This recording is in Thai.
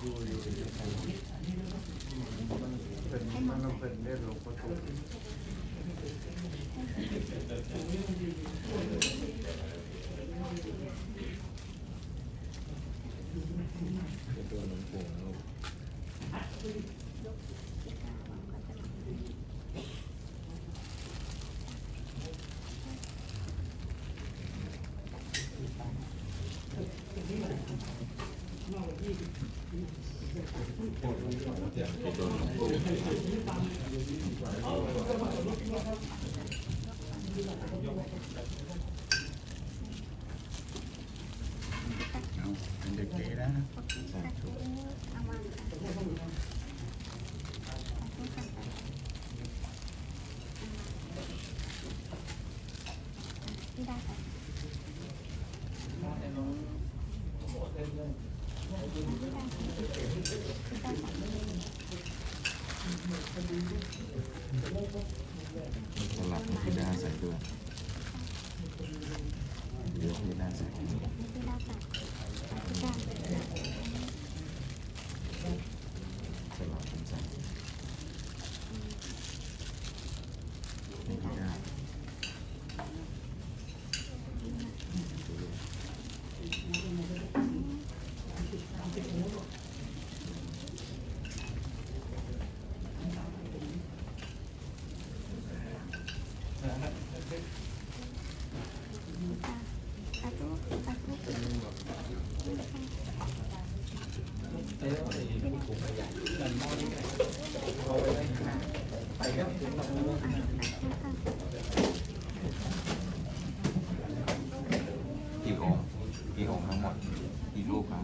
อยู่อยู่มันเป็นมันเป็นเรื่องหลวงพ่อตูเป็นตัวหลวงปู่ลูก เป็นเด็กเก๋นะสาธุที่ได้ค่ะ สลับพี่ดาใส่ด้วยเดี๋ยวพี่ดาใส่ กี่องค์ทั้งหมดกี่รูปครับ